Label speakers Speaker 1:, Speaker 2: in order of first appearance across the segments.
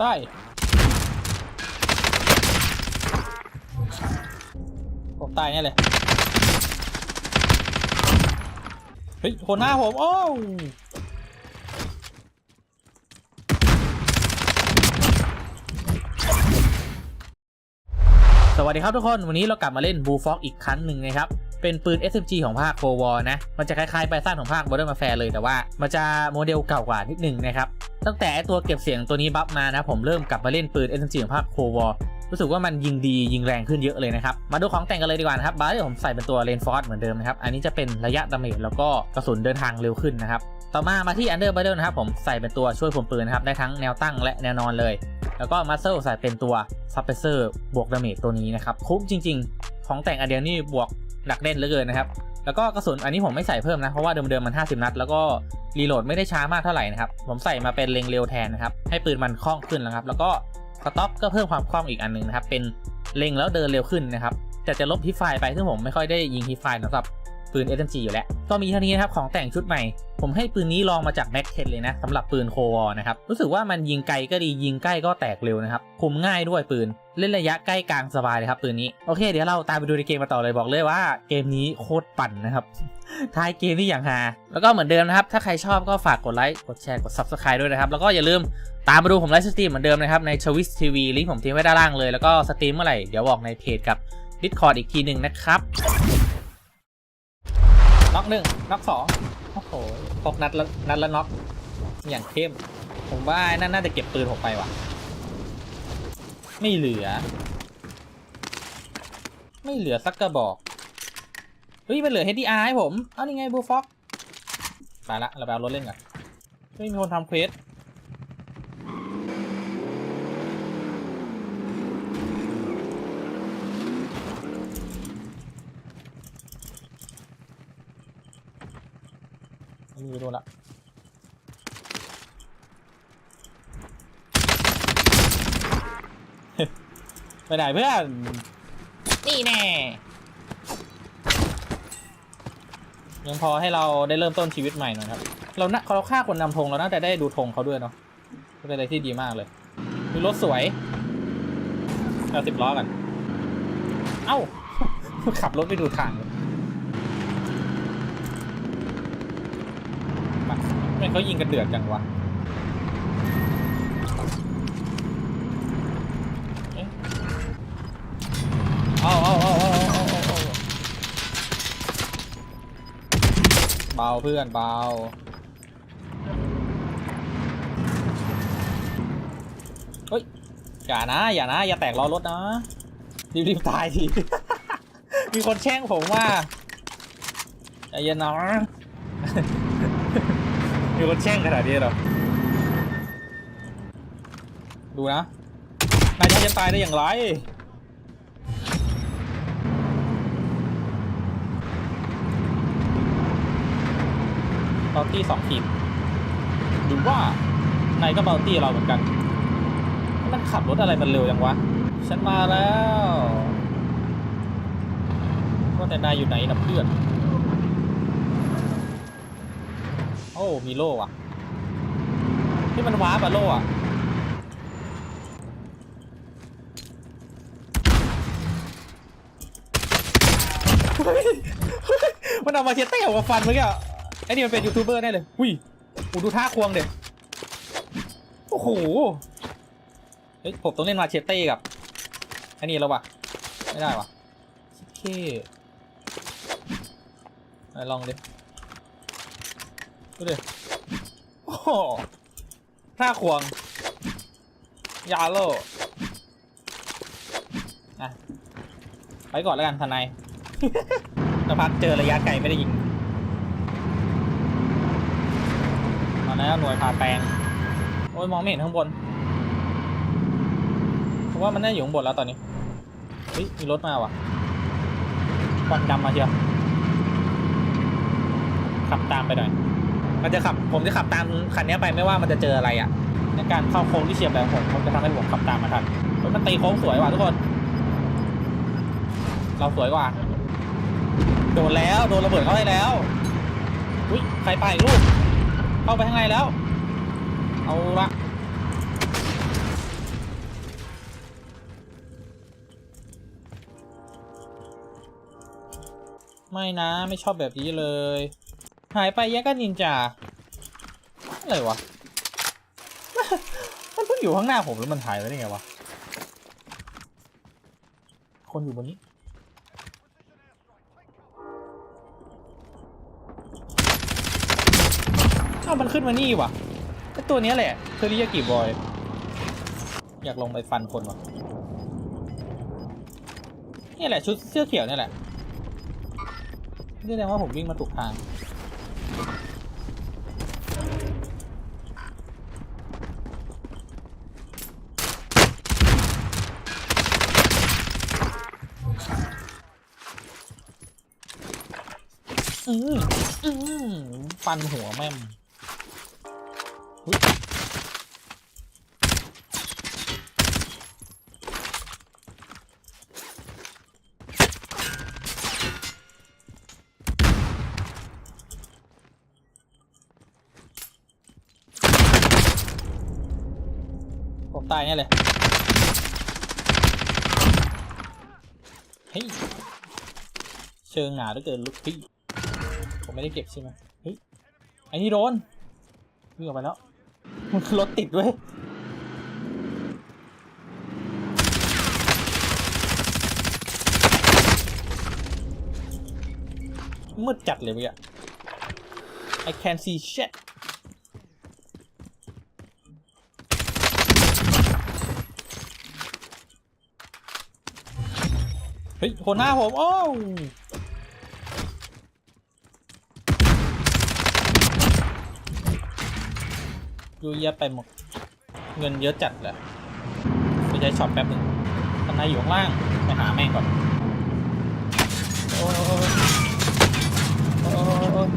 Speaker 1: ใต้ผมตายแน่เลย เฮ้ยคนหน้าผมโอ้วสวัสดีครับทุกคน วันนี้เรากลับมาเล่นบูฟ็อกอีกครั้งหนึ่งนะครับ เป็นปืน SMG ของภาคโควอนะ มันจะคล้ายๆไปสั้นของภาค Modern Warfare เลยแต่ว่า มันจะโมเดลเก่ากว่านิดนึงนะครับ ตั้งแต่ตัวเก็บเสียงตัวนี้บัฟมานะผมเริ่มกลับมาเล่นปืน SMG ของภาคโควอรู้สึกว่ามันยิงดียิงแรงขึ้นเยอะเลยนะครับ มาดูของแต่งกันเลยดีกว่านะครับบาร์ที่ผมใส่เป็นตัวเลนฟอร์เหมือนเดิมนะครับ อันนี้จะเป็นระยะดาเมจแล้วก็กระสุนเดินทางเร็วขึ้นนะครับ ต่อมามาที่ Under Barrel นะครับผมใส่เป็นตัวช่วยผมปืนนะครับได้ทั้งแนวตั้งและแนวนอนเลย แล้วก็มัสเซลใส่เป็นตัวซับเพเซอร์บวกดาเมจตัวนี้นะครับคุ้มจริง ๆ ของแต่งอันเดียวนี่บวก หนักแน่นเหลือเกินนะครับ แล้วก็กระสุนอันนี้ผมไม่ใส่เพิ่มนะ เพราะว่าเดิมๆมัน 50 นัด แล้วก็รีโหลดไม่ได้ช้ามากเท่าไหร่นะครับ ผมใส่มาเป็นเล็งเร็วแทนนะครับ ให้ปืนมันคล่องขึ้นแล้วครับ แล้วก็สต็อปก็เพิ่มความคล่องอีกอันหนึงนะครับ เป็นเล็งแล้วเดินเร็วขึ้นนะครับ แต่จะลบฮิฟไฟไปซึ่งผมไม่ค่อยได้ยิงฮิฟไฟสำหรับ ปืน SMG อยู่แล้ว ก็มีเท่านี้นะครับของแต่งชุดใหม่ ผมให้ปืนนี้ลองมาจาก Mac 10เลยนะสำหรับปืนโควอนะครับ รู้สึกว่ามันยิงไกลก็ดียิงใกล้ก็แตกเร็วนะครับ คุมง่ายด้วยปืน เล่นระยะใกล้กลางสบายเลยครับปืนนี้ โอเค เดี๋ยวเราตามไปดูในเกมมาต่อเลยบอกเลยว่าเกมนี้โคตรปั่นนะครับท้ายเกมนี่อย่างฮาแล้วก็เหมือนเดิมนะครับ ถ้าใครชอบก็ฝากกดไลค์ กดแชร์ กด Subscribe ด้วยนะครับ แล้วก็อย่าลืมตามมาดูผมไลฟ์สตรีมเหมือนเดิมนะครับ ในชวิสทีวีลิงก์ผมทิ้งไว้ด้านล่างเลย แล้วก็สตรีมเมื่อไหร่ เดี๋ยวบอกในเพจกับ Discord อีกทีหนึ่งนะครับ น็อกหนึ่งน็อกสองโอ้โหพกนัดละนัดละน็อกอย่างเข้ม ผมว่านั่นน่าจะเก็บปืนผมไปว่ะ ไม่เหลือ ไม่เหลือสักกระบอก เฮ้ย มันเหลือ HDR ให้ผม เอานี่ไงบูฟ็อกตายละ เราไปเอารถเล่นกันไม่มีคนทำเควส ไม่โดนละไปไหนเพื่อน นี่แน่ ยังพอให้เราได้เริ่มต้นชีวิตใหม่หน่อยครับ เราน่าเราฆ่าคนนำธงเราน่าจะได้ดูธงเขาด้วยเนาะเป็นอะไรที่ดีมากเลยดูรถสวยเอาสิบล้อกัน เอ้า ขับรถไปดูทางเลย มาไม่เขายิงกันเดือดจังวะเอ๊ะเอาเอาเอาเอาเอาเอาเอาเบาเพื่อนเบาเฮ้ย อย่านะ อย่านะ อย่าแตกล้อรถนะ รีบๆตายที มีคนแช่งผมว่าใจเย็นนะ มีคนแช่งขนาดนี้เหรอ ดูนะ นายจะจะตายได้อย่างไร เบลตี้สองทีมหรือว่านายก็เบลตี้เราเหมือนกัน มันขับรถอะไรมันเร็วจังวะ ฉันมาแล้ว ว่าแต่นายอยู่ไหนนะเพื่อน โอ้มีโล่อะที่มันว้าร์ปอะโล่อะมันเอามาเช็ดเต้ออกมาฟันเมื่อกี้อะไอ้นี่มันเป็นยูทูบเบอร์แน่เลยอุ้ยอ้ดูท่าควงเด็ดโอ้โหเฮ้ยผมต้องเล่นมาเชตเต้กับไอ้นี่แล้ววะไม่ได้วะโอเคลองดิ ดูดิโอ้โหท่าควง ยาโลอะไปก่อนแล้วกันทนายสักพักเจอระยะไกลไม่ได้ยิงมาแล้วหน่วยผ่าแปลง โอ้ยมองไม่เห็นข้างบนเพราะว่ามันน่าอยู่ข้างบนแล้วตอนนี้เฮ้ยมีรถมาว่ะควันดำมาเชียวขับตามไปหน่อย มันจะขับผมจะขับตามคันนี้ไปไม่ว่ามันจะเจออะไรอะ ในการเข้าโค้งที่เฉียบแหลมผมผมจะทำให้ผมขับตามมาทันรถมันตีโค้งสวยว่ะทุกคน เราสวยกว่า โดนแล้วโดนระเบิดเข้าไปแล้วอุ้ยใครไปลูกเข้าไปข้างในแล้ว เอาละไม่นะ ไม่ชอบแบบนี้เลย หายไปยังก็นินจาอะไรวะ มันเพิ่งอยู่ข้างหน้าผมแล้วมันหายไปได้ไงวะ คนอยู่บนนี้ อ้าวมันขึ้นมานี่วะไอตัวนี้แหละเทอริยากิบอย อยากลงไปฟันคนวะนี่แหละชุดเสื้อเขียวนี่แหละนี่แสดงว่าผมวิ่งมาถูกทาง อืมอืมฟันหัวแม่มผมตายเนี่ยเลย เฮ้ย เชิงหนาเหลือเกินลูกพี่ ผมไม่ได้เก็บใช่ไหมเฮ้ยไอ้นี่โดนวิ่งออกไปแล้วมันรถติดด้วยมืดจัดเลยเมื่อกี้ I can see shit เฮ้ยคนหน้าผม โอ้ ยูเยอะไปหมด เงินเยอะจัดเลยไปใช้ช็อปแป๊บหนึ่งทนายอยู่ข้างล่าง ไปหาแม่งก่อน โอ้ยโอ้ยโอ้ยโอ้ยโอ้ย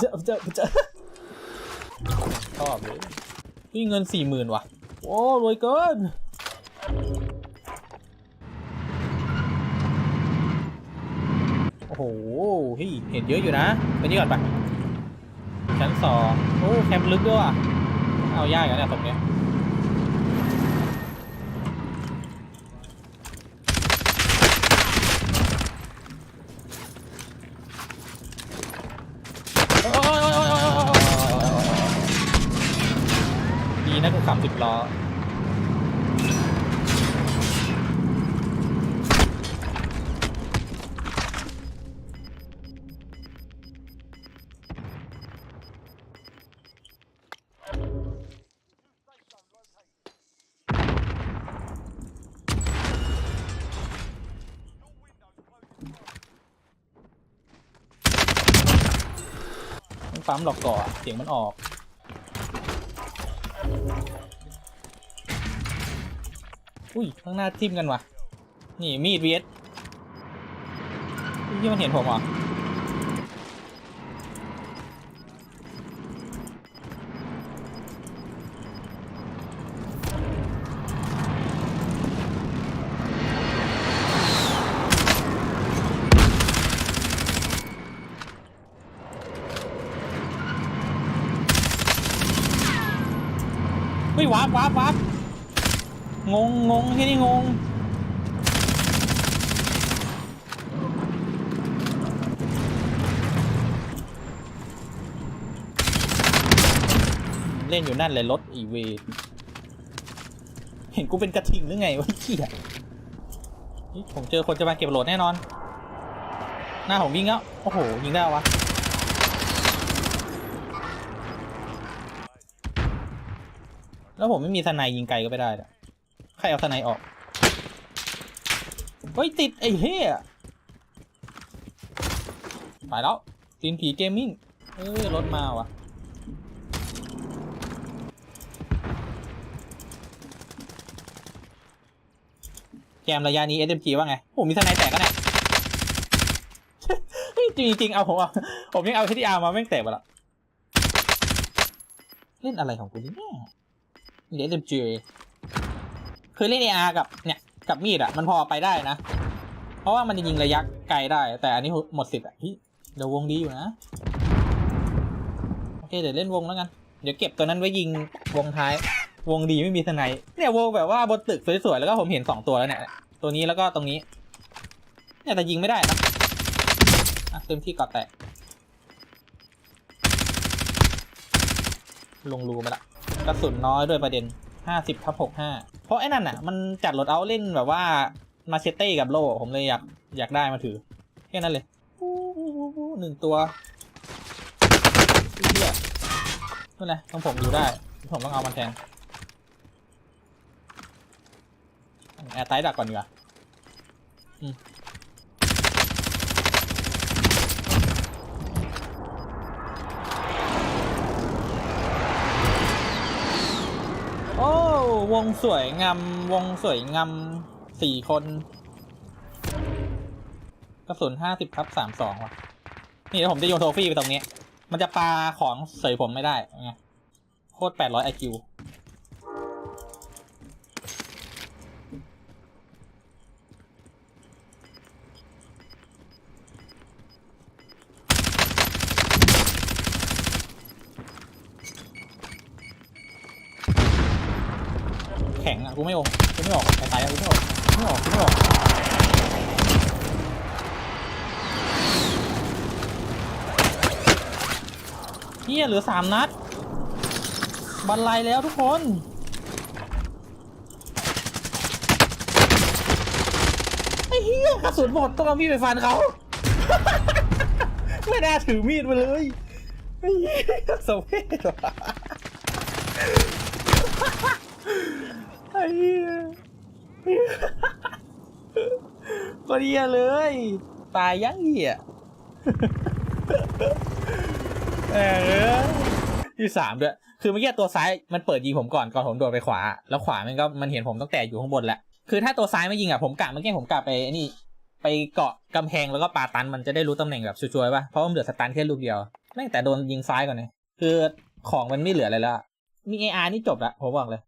Speaker 1: เจอเจอเจอชอบเลยนี่เงินสี่หมื่นว่ะ โอ้รวยเกินโอ้โหฮ้ยเห็นเยอะอยู่นะไปนี่ก่อนไปชั้นสองโอ้แคมป์ลึกด้วยว่ะเอายากกันเนี่ยตรงเนี้ย ปั๊มหลอกก่อเสียงมันออก อุ้ย ข้างหน้าทิ่มกันว่ะ นี่มีดเวียดที่มันเห็นผมเหรอ เฮ้ยวาร์ปวาร์ปวาร์ปงงงงที่นี่งงเล่นอยู่นั่นเลยรถอีเวทเห็นกูเป็นกระทิงหรือไงวะเขี้ยนี่ผมเจอคนจะมาเก็บโหลดแน่นอน หน้าผมวิ่งแล้ว โอ้โห ยิงได้วะ แล้วผมไม่มีทนายยิงไกลก็ไม่ได้อะใครเอาทนายออกเฮ้ยติดไอ้เหี้ยไปแล้วตีนผีเกมมิ่งเอ้ยรถมาว่ะแกมระยะนี้ SMG ว่าไง ผมมีทนายแตกก็เนี่ยเฮ้ยจริงเอาผมเอาผมยังเอา HDR มาแม่งแตกไปละ เล่นอะไรของกูเนี่ย เดี๋ยวเต็มจีคือเล่นเออากับเนี่ยกับมีดอะมันพอไปได้นะ เพราะว่ามันจะยิงระยะไกลได้ แต่อันนี้หมดสิทธิ์อะเฮ้ยเดี๋ยววงดีอยู่นะโอเคเดี๋ยวเล่นวงแล้วกัน เดี๋ยวเก็บตัวนั้นไว้ยิงวงท้าย วงดีไม่มีสไนป์เนี่ยวงแบบว่าบนตึกสวยๆแล้วก็ผมเห็นสองตัวแล้วเนี่ยตัวนี้แล้วก็ตรงนี้ เนี่ยแต่ยิงไม่ได้นะเต็มที่กอดแตกลงรูไปละ กระสุนน้อยด้วยประเด็นห้าสิบทับหกห้าเพราะไอ้นั่นอะ มันจัดรถเอาเล่นแบบว่ามาเชเต้กับโล่ผมเลยอยากอยากได้มาถือ แค่นั้นเลยอู้หูหูหนึ่งตัวเฮียนั่นแหละต้องผมอยู่ได้ ผมต้องเอามันแทนแอร์ไตดักก่อนดีกว่าอืมโอ้ วงสวยงามวงสวยงามสี่คน กระสุนห้าสิบทับสามสองว่ะ นี่เดี๋ยวผมจะโยนโทฟี่ไปตรงนี้ มันจะปาของเสยผมไม่ได้ไงโคตรแปดร้อยไอคิว กูไม่ออกกูไม่ออกไอ้ตายอะกูไม่ออกกูไม่ออกกูไม่ออกเฮียเหลือสามนัด บันไลแล้วทุกคนไอ้เฮียกระสุนหมดต้องเอามีดไปฟันเขา ไม่น่าถือมีดมาเลยไอ้เฮียสมเพศว่ะไอ้ เฮียก็เฮียเลย ตายยังเฮียเออที่สามด้วยคือเมื่อกี้ตัวซ้ายมันเปิดยิงผมก่อนก่อนผมโดดไปขวา แล้วขวามันก็มันเห็นผมตั้งแต่อยู่ข้างบนแหล้วคือถ้าตัวซ้ายไม่ยิงอะผมกะเมื่อกี้ผมกะไปนี่ ไปเกาะกำแพงแล้วก็ปาตันมันจะได้รู้ตำแหน่งแบบชัวร์ๆป่ะเพราะมันเหลือสตันแค่ลูกเดียวแม่งแต่โดนยิงซ้ายก่อนเนี่ยคือของมันไม่เหลืออะไรแล้วอะมีเออาร์นี่จบละผมบอกเลย